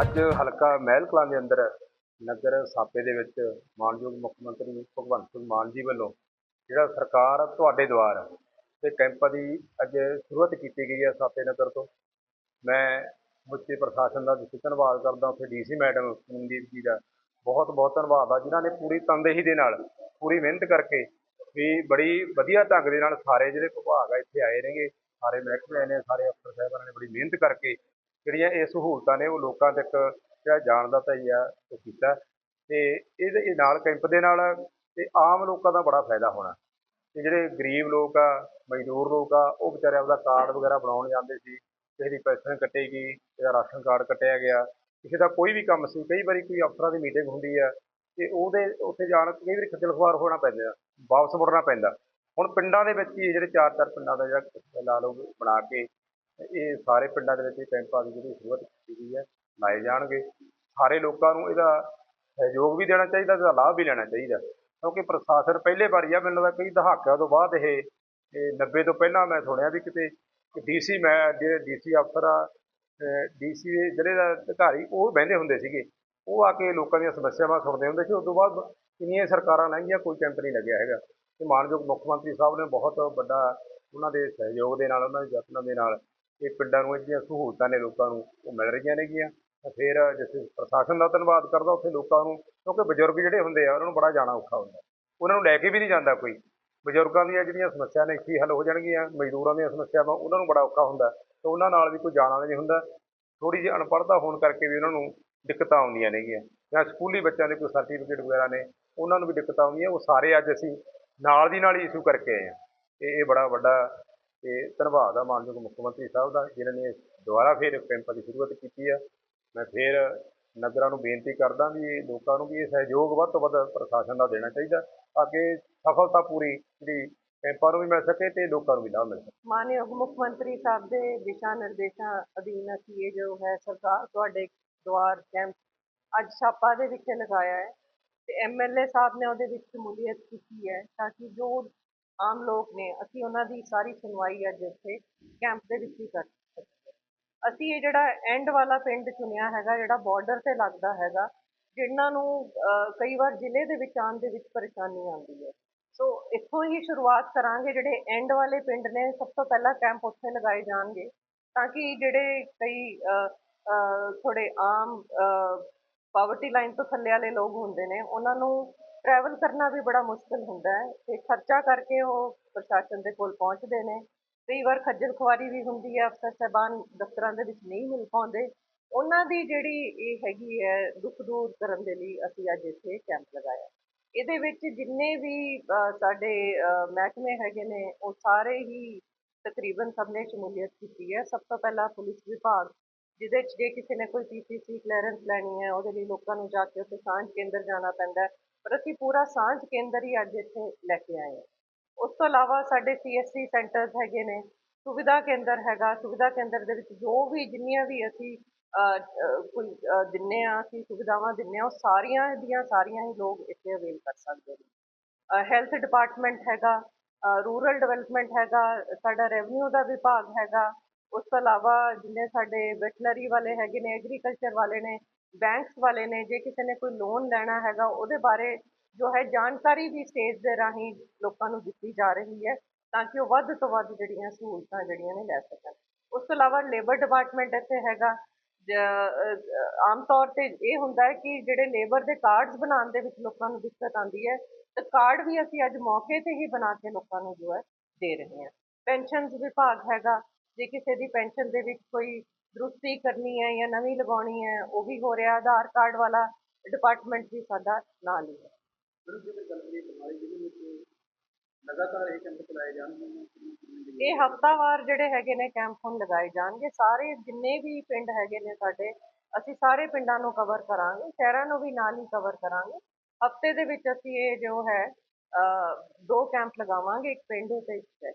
ਅੱਜ ਹਲਕਾ ਮਹਿਲ ਕਲਾਂ ਦੇ ਅੰਦਰ ਨਗਰ ਸਾਪੇ ਦੇ ਵਿੱਚ ਮਾਨਯੋਗ ਮੁੱਖ ਮੰਤਰੀ ਭਗਵੰਤ ਸਿੰਘ ਮਾਨ ਜੀ ਵੱਲੋਂ ਜਿਹੜਾ ਸਰਕਾਰ ਤੁਹਾਡੇ ਦੁਆਰ ਤੇ ਕੈਂਪਾਂ ਦੀ ਅੱਜ ਸ਼ੁਰੂਆਤ ਕੀਤੀ ਗਈ ਹੈ ਸਾਪੇ ਨਗਰ ਤੋਂ। ਮੈਂ ਮੁੱਚੇ ਪ੍ਰਸ਼ਾਸਨ ਦਾ ਵਿਸ਼ੇਸ਼ ਧੰਨਵਾਦ ਕਰਦਾ, ਉੱਥੇ ਡੀਸੀ ਮੈਡਮ ਮਨਦੀਪ ਜੀ ਦਾ ਬਹੁਤ ਬਹੁਤ ਧੰਨਵਾਦ ਆ, ਜਿਨ੍ਹਾਂ ਨੇ ਪੂਰੀ ਤਨਦੇਹੀ ਦੇ ਨਾਲ, ਪੂਰੀ ਮਿਹਨਤ ਕਰਕੇ ਵੀ ਬੜੀ ਵਧੀਆ ਢੰਗ ਦੇ ਨਾਲ ਸਾਰੇ ਜਿਹੜੇ ਵਿਭਾਗ ਆ, ਇੱਥੇ ਆਏ ਨੇਗੇ, ਸਾਰੇ ਮਹਿਕਮੇ ਨੇ, ਸਾਰੇ ਅਫਸਰ ਸਾਹਿਬਾਨਾਂ ਨੇ ਬੜੀ ਮਿਹਨਤ ਕਰਕੇ ਜਿਹੜੀਆਂ ਇਹ ਸਹੂਲਤਾਂ ਨੇ ਉਹ ਲੋਕਾਂ ਤੱਕ ਜਿਹੜਾ ਜਾਣ ਦਾ ਤਈਆ ਉਹ ਕੀਤਾ। ਤੇ ਇਹਦੇ ਨਾਲ ਕੈਂਪ ਦੇ ਨਾਲ ਤੇ ਆਮ ਲੋਕਾਂ ਦਾ ਬੜਾ ਫਾਇਦਾ ਹੋਣਾ। ਤੇ ਜਿਹੜੇ ਗਰੀਬ ਲੋਕ ਆ, ਮਜ਼ਦੂਰ ਲੋਕ ਆ, ਉਹ ਵਿਚਾਰੇ ਆਪਦਾ ਕਾਰਡ ਵਗੈਰਾ ਬਣਾਉਣ ਜਾਂਦੇ ਸੀ। ਕਿਸੇ ਦੀ ਪੈਨਸ਼ਨ ਕੱਟੇਗੀ ਇਹਦਾ ਰਾਸ਼ਨ ਕਾਰਡ ਕੱਟਿਆ ਗਿਆ, ਕਿਸੇ ਦਾ ਕੋਈ ਵੀ ਕੰਮ ਸੀ, ਕਈ ਵਾਰੀ ਕੋਈ ਅਫਸਰਾਂ ਦੀ ਮੀਟਿੰਗ ਹੁੰਦੀ ਆ, ਤੇ ਉਹਦੇ, ਉੱਥੇ ਜਾਣ, ਕਈ ਵਾਰੀ ਖੱਜਲ ਖੁਆਰ ਹੋਣਾ ਪੈਂਦਾ, ਵਾਪਸ ਮੁੜਨਾ ਪੈਂਦਾ। ਹੁਣ ਪਿੰਡਾਂ ਦੇ ਵਿੱਚ ਹੀ ਜਿਹੜੇ ਚਾਰ ਚਾਰ ਪਿੰਡਾਂ ਦਾ ਜਿਹੜਾ ਲਾ ਲਓ ਬਣਾ ਕੇ ਇਹ ਸਾਰੇ ਪਿੰਡਾਂ ਦੇ ਵਿੱਚ ਇਹ ਕੈਂਪਾਂ ਦੀ ਜਿਹੜੀ ਸ਼ੁਰੂਆਤ ਕੀਤੀ ਗਈ ਹੈ, ਲਾਏ ਜਾਣਗੇ। ਸਾਰੇ ਲੋਕਾਂ ਨੂੰ ਇਹਦਾ ਸਹਿਯੋਗ ਵੀ ਦੇਣਾ ਚਾਹੀਦਾ ਤੇ ਲਾਭ ਵੀ ਲੈਣਾ ਚਾਹੀਦਾ। ਕਿਉਂਕਿ ਪ੍ਰਸ਼ਾਸਨ ਪਹਿਲੇ ਵਾਰੀ ਆ, ਮੈਨੂੰ ਲੱਗਦਾ ਕਈ ਦਹਾਕਿਆਂ ਤੋਂ ਬਾਅਦ ਇਹ ਇਹ 90 ਤੋਂ ਪਹਿਲਾਂ ਮੈਂ ਸੁਣਿਆ ਵੀ ਕਿਤੇ ਡੀਸੀ ਮੈਂ, ਜਿਹੜੇ ਡੀਸੀ ਅਫਸਰ ਆ ਡੀਸੀ ਦੇ ਜ਼ਿਲ੍ਹੇ ਦਾ ਅਧਿਕਾਰੀ, ਉਹ ਬਹਿੰਦੇ ਹੁੰਦੇ ਸੀਗੇ। ਉਹ ਆ ਕੇ ਲੋਕਾਂ ਦੀਆਂ ਸਮੱਸਿਆਵਾਂ ਸੁਣਦੇ ਹੁੰਦੇ ਸੀ। ਉਸ ਤੋਂ ਬਾਅਦ ਕਿੰਨੀਆਂ ਸਰਕਾਰਾਂ ਲੰਘੀਆਂ, ਕੋਈ ਕੈਂਪ ਨਹੀਂ ਲੱਗਿਆ ਹੈਗਾ। ਤੇ ਮਾਨਯੋਗ ਮੁੱਖ ਮੰਤਰੀ ਸਾਹਿਬ ਨੇ ਬਹੁਤ ਵੱਡਾ ਉਹਨਾਂ ਦੇ ਸਹਿਯੋਗ ਦੇ ਨਾਲ, ਉਹਨਾਂ ਦੇ ਯਤਨਾਂ ਦੇ ਨਾਲ ਇਹ ਪਿੰਡਾਂ ਨੂੰ ਇਹ ਜਿਹੜੀਆਂ ਸਹੂਲਤਾਂ ਨੇ ਲੋਕਾਂ ਨੂੰ, ਉਹ ਮਿਲ ਰਹੀਆਂ ਨੇਗੀਆਂ। ਤਾਂ ਫਿਰ ਜਿੱਥੇ ਪ੍ਰਸ਼ਾਸਨ ਦਾ ਧੰਨਵਾਦ ਕਰਦਾ ਉੱਥੇ ਲੋਕਾਂ ਨੂੰ, ਕਿਉਂਕਿ ਬਜ਼ੁਰਗ ਜਿਹੜੇ ਹੁੰਦੇ ਆ, ਉਹਨਾਂ ਨੂੰ ਬੜਾ ਜਾਣਾ ਔਖਾ ਹੁੰਦਾ। ਉਹਨਾਂ ਨੂੰ ਲੈ ਕੇ ਵੀ ਨਹੀਂ ਜਾਂਦਾ ਕੋਈ। ਬਜ਼ੁਰਗਾਂ ਦੀਆਂ ਜਿਹੜੀਆਂ ਸਮੱਸਿਆ ਨੇ ਇੱਥੇ ਹੱਲ ਹੋ ਜਾਣਗੀਆਂ? ਮਜ਼ਦੂਰਾਂ ਦੀਆਂ ਸਮੱਸਿਆਵਾਂ, ਉਹਨਾਂ ਨੂੰ ਬੜਾ ਔਖਾ ਹੁੰਦਾ। ਤੇ ਉਹਨਾਂ ਨਾਲ ਵੀ ਕੋਈ ਜਾਣਾ ਨਹੀਂ ਹੁੰਦਾ। ਥੋੜੀ ਜਿਹੀ ਅਨਪੜ੍ਹਤਾ ਹੋਣ ਕਰਕੇ ਵੀ ਉਹਨਾਂ ਨੂੰ ਦਿੱਕਤਾਂ ਆਉਂਦੀਆਂ ਨੇਗੀਆਂ। ਜਾਂ ਸਕੂਲੀ ਬੱਚਿਆਂ ਦੇ ਕੋਈ ਸਰਟੀਫਿਕੇਟ ਵਗੈਰਾ ਨੇ, ਉਹਨਾਂ ਨੂੰ ਵੀ ਦਿੱਕਤਾਂ ਆਉਂਦੀਆਂ। ਉਹ ਸਾਰੇ ਅੱਜ ਅਸੀਂ ਨਾਲ ਦੀ ਨਾਲ ਹੀ ਇਸ਼ੂ ਕਰਕੇ ਆਏ ਹਾਂ। ਤੇ ਇਹ ਬੜਾ ਵੱਡਾ ਤੇ ਧੰਨਵਾਦ ਆ ਮਾਨਯੋਗ ਮੁੱਖ ਮੰਤਰੀ ਸਾਹਿਬ ਦਾ, ਜਿਨ੍ਹਾਂ ਨੇ ਦੁਬਾਰਾ ਫਿਰ ਕੈਂਪਾਂ ਦੀ ਸ਼ੁਰੂਆਤ ਕੀਤੀ ਆ। ਮੈਂ ਫਿਰ ਨਗਰਾਂ ਨੂੰ ਬੇਨਤੀ ਕਰਦਾ ਵੀ ਲੋਕਾਂ ਨੂੰ ਵੀ ਇਹ ਸਹਿਯੋਗ ਵੱਧ ਤੋਂ ਵੱਧ ਪ੍ਰਸ਼ਾਸਨ ਦਾ ਦੇਣਾ ਚਾਹੀਦਾ। ਤਾਂ ਕਿ ਸਫਲਤਾ ਪੂਰੀ ਜਿਹੜੀ ਕੈਂਪਾਂ ਨੂੰ ਵੀ ਮਿਲ ਸਕੇ ਤੇ ਲੋਕਾਂ ਨੂੰ ਵੀ ਲਾਭ ਮਿਲ ਸਕੇ। ਮਾਨਯੋਗ ਮੁੱਖ ਮੰਤਰੀ ਸਾਹਿਬ ਦੇ ਦਿਸ਼ਾ ਨਿਰਦੇਸ਼ਾਂ ਅਧੀਨ ਅਸੀਂ ਇਹ ਜੋ ਹੈ ਸਰਕਾਰ ਤੁਹਾਡੇ ਦੁਆਰ ਕੈਂਪ ਅੱਜ ਛਾਪਾ ਦੇ ਵਿੱਚ ਲਗਾਇਆ ਹੈ ਤੇ ਐਮਐਲਏ ਸਾਹਿਬ ਨੇ ਉਹਦੇ ਵਿੱਚ ਸ਼ਮੂਲੀਅਤ ਕੀਤੀ ਹੈ ਤਾਂ ਕਿ ਜੋ ਆਮ ਲੋਕ ਨੇ ਅਸੀਂ ਉਹਨਾਂ ਦੀ ਸਾਰੀ ਸੁਣਵਾਈ ਅੱਜ ਇੱਥੇ ਕੈਂਪ ਦੇ ਵਿੱਚ ਹੀ ਕਰ ਸਕੀਏ ਅਸੀਂ ਇਹ ਜਿਹੜਾ ਐਂਡ ਵਾਲਾ ਪਿੰਡ ਚੁਣਿਆ ਹੈਗਾ ਜਿਹੜਾ ਬਾਰਡਰ ਤੇ ਲੱਗਦਾ ਹੈਗਾ ਜਿਨ੍ਹਾਂ ਨੂੰ ਕਈ ਵਾਰ ਜ਼ਿਲ੍ਹੇ ਦੇ ਵਿੱਚ ਆਉਣ ਦੇ ਵਿੱਚ ਪਰੇਸ਼ਾਨੀ ਆਉਂਦੀ ਹੈ। ਸੋ ਇੱਥੋਂ ਹੀ ਸ਼ੁਰੂਆਤ ਕਰਾਂਗੇ ਜਿਹੜੇ ਐਂਡ ਵਾਲੇ ਪਿੰਡ ਨੇ ਸਭ ਤੋਂ ਪਹਿਲਾਂ ਕੈਂਪ ਉੱਥੇ ਲਗਾਏ ਜਾਣਗੇ ਤਾਂ ਕਿ ਜਿਹੜੇ ਕਈ ਅਹ, ਥੋੜੇ ਆਮ ਪਾਵਰਟੀ ਲਾਈਨ ਤੋਂ ਥੱਲੇ ਵਾਲੇ ਲੋਕ ਹੁੰਦੇ ਨੇ ਉਹਨਾਂ ਨੂੰ ਟਰੈਵਲ ਕਰਨਾ ਵੀ ਬੜਾ ਮੁਸ਼ਕਿਲ ਹੁੰਦਾ ਹੈ ਤੇ ਖਰਚਾ ਕਰਕੇ ਉਹ ਪ੍ਰਸ਼ਾਸਨ ਦੇ ਕੋਲ ਪਹੁੰਚਦੇ ਨੇ। ਕਈ ਵਾਰ ਖੱਜਲ ਖੁਆਰੀ ਵੀ ਹੁੰਦੀ ਹੈ, ਅਫਸਰ ਸਾਹਿਬਾਨ ਦਫ਼ਤਰਾਂ ਦੇ ਵਿੱਚ ਨਹੀਂ ਮਿਲ ਪਾਉਂਦੇ। ਉਹਨਾਂ ਦੀ ਜਿਹੜੀ ਇਹ ਹੈਗੀ ਹੈ ਦੁੱਖ ਦੂਰ ਕਰਨ ਦੇ ਲਈ ਅਸੀਂ ਅੱਜ ਇੱਥੇ ਕੈਂਪ ਲਗਾਇਆ। ਇਹਦੇ ਵਿੱਚ ਜਿੰਨੇ ਵੀ ਸਾਡੇ ਮਹਿਕਮੇ ਹੈਗੇ ਨੇ, ਉਹ ਸਾਰੇ ਹੀ ਤਕਰੀਬਨ ਸਭ ਨੇ ਸ਼ਮੂਲੀਅਤ ਕੀਤੀ ਹੈ। ਸਭ ਤੋਂ ਪਹਿਲਾਂ ਪੁਲਿਸ ਵਿਭਾਗ, ਜਿਹਦੇ 'ਚ ਜੇ ਕਿਸੇ ਨੇ ਕੋਈ ਪੀਸੀਸੀ ਕਲੀਅਰੈਂਸ ਲੈਣੀ ਹੈ, ਉਹਦੇ ਲਈ ਲੋਕਾਂ ਨੂੰ ਜਾ ਕੇ ਉੱਥੇ ਸਾਂਝ ਕੇਂਦਰ ਜਾਣਾ ਪੈਂਦਾ ਪਰ ਅਸੀਂ ਪੂਰਾ ਸਾਂਝ ਕੇਂਦਰ ਹੀ ਅੱਜ ਇੱਥੇ ਲੈ ਕੇ ਆਏ ਹਾਂ। ਉਸ ਤੋਂ ਇਲਾਵਾ ਸਾਡੇ ਸੀਐਸਸੀ ਸੈਂਟਰਸ ਹੈਗੇ ਨੇ ਸੁਵਿਧਾ ਕੇਂਦਰ ਹੈਗਾ ਸੁਵਿਧਾ ਕੇਂਦਰ ਦੇ ਵਿੱਚ ਜੋ ਵੀ ਜਿੰਨੀਆਂ ਵੀ ਅਸੀਂ ਕੋਈ ਅਹ, ਦਿੰਨੇ ਆ ਅਸੀਂ ਸੁਵਿਧਾਵਾਂ ਦਿੰਨੇ ਆ ਉਹ ਸਾਰੀਆਂ ਦੀਆਂ ਸਾਰੀਆਂ ਹੀ ਲੋਕ ਇੱਥੇ ਅਵੇਲ ਕਰ ਸਕਦੇ ਨੇ। ਹੈਲਥ ਡਿਪਾਰਟਮੈਂਟ ਹੈਗਾ ਰੂਰਲ ਡਿਵੈਲਪਮੈਂਟ ਹੈਗਾ ਸਾਡਾ ਰੈਵਨਿਊ ਦਾ ਵਿਭਾਗ ਹੈਗਾ ਉਸ ਤੋਂ ਇਲਾਵਾ ਜਿੰਨੇ ਸਾਡੇ ਵੈਟਨਰੀ ਵਾਲੇ ਹੈਗੇ ਨੇ ਐਗਰੀਕਲਚਰ ਵਾਲੇ ਨੇ ਬੈਂਕਸ ਵਾਲੇ ਨੇ, ਜੇ ਕਿਸੇ ਨੇ ਕੋਈ ਲੋਨ ਲੈਣਾ ਹੈਗਾ, ਉਹਦੇ ਬਾਰੇ ਜੋ ਹੈ ਜਾਣਕਾਰੀ ਵੀ ਸਟੇਜ ਦੇ ਰਾਹੀਂ ਲੋਕਾਂ ਨੂੰ ਦਿੱਤੀ ਜਾ ਰਹੀ ਹੈ ਤਾਂ ਕਿ ਉਹ ਵੱਧ ਤੋਂ ਵੱਧ ਜਿਹੜੀਆਂ ਸਹੂਲਤਾਂ ਜਿਹੜੀਆਂ ਨੇ ਲੈ ਸਕਣ। ਉਸ ਤੋਂ ਇਲਾਵਾ ਲੇਬਰ ਡਿਪਾਰਟਮੈਂਟ ਇੱਥੇ ਹੈਗਾ ਆਮ ਤੌਰ ਤੇ ਇਹ ਹੁੰਦਾ ਹੈ ਕਿ ਜਿਹੜੇ ਲੇਬਰ ਦੇ ਕਾਰਡਸ ਬਣਾਉਣ ਦੇ ਵਿੱਚ ਲੋਕਾਂ ਨੂੰ ਦਿੱਕਤ ਆਉਂਦੀ ਹੈ, ਤਾਂ ਕਾਰਡ ਵੀ ਅਸੀਂ ਅੱਜ ਮੌਕੇ ਤੇ ਹੀ ਬਣਾ ਕੇ ਲੋਕਾਂ ਨੂੰ ਜੋ ਹੈ ਦੇ ਰਹੇ ਹਾਂ। ਪੈਨਸ਼ਨਸ ਵਿਭਾਗ ਹੈਗਾ, ਜੇ ਕਿਸੇ ਦੀ ਪੈਨਸ਼ਨ ਦੇ ਵਿੱਚ ਕੋਈ ਦਰੁਸਤੀ ਕਰਨੀ ਹੈ ਜਾਂ ਨਵੀਂ ਲਗਾਉਣੀ ਹੈ ਉਹ ਵੀ ਹੋ ਰਿਹਾ। ਆਧਾਰ ਕਾਰਡ ਵਾਲਾ ਡਿਪਾਰਟਮੈਂਟ ਵੀ ਸਾਡਾ ਨਾਲ ਹੀ ਹੈ। ਲਗਾਤਾਰ ਇਹ ਕੈਂਪ ਚਲਾਏ ਜਾਣਗੇ। ਇਹ ਹਫਤਾਵਾਰ ਜਿਹੜੇ ਹੈਗੇ ਨੇ ਕੈਂਪ ਹੁਣ ਲਗਾਏ ਜਾਣਗੇ। ਸਾਰੇ ਜਿੰਨੇ ਵੀ ਪਿੰਡ ਹੈਗੇ ਨੇ ਸਾਡੇ ਅਸੀਂ ਸਾਰੇ ਪਿੰਡਾਂ ਨੂੰ ਕਵਰ ਕਰਾਂਗੇ। ਸ਼ਹਿਰਾਂ ਨੂੰ ਵੀ ਨਾਲ ਹੀ ਕਵਰ ਕਰਾਂਗੇ। ਹਫ਼ਤੇ ਦੇ ਵਿੱਚ ਅਸੀਂ ਇਹ ਜੋ ਹੈ ਦੋ ਕੈਂਪ ਲਗਾਵਾਂਗੇ ਇੱਕ ਪਿੰਡ ਤੇ ਇੱਕ ਸ਼ਹਿਰ।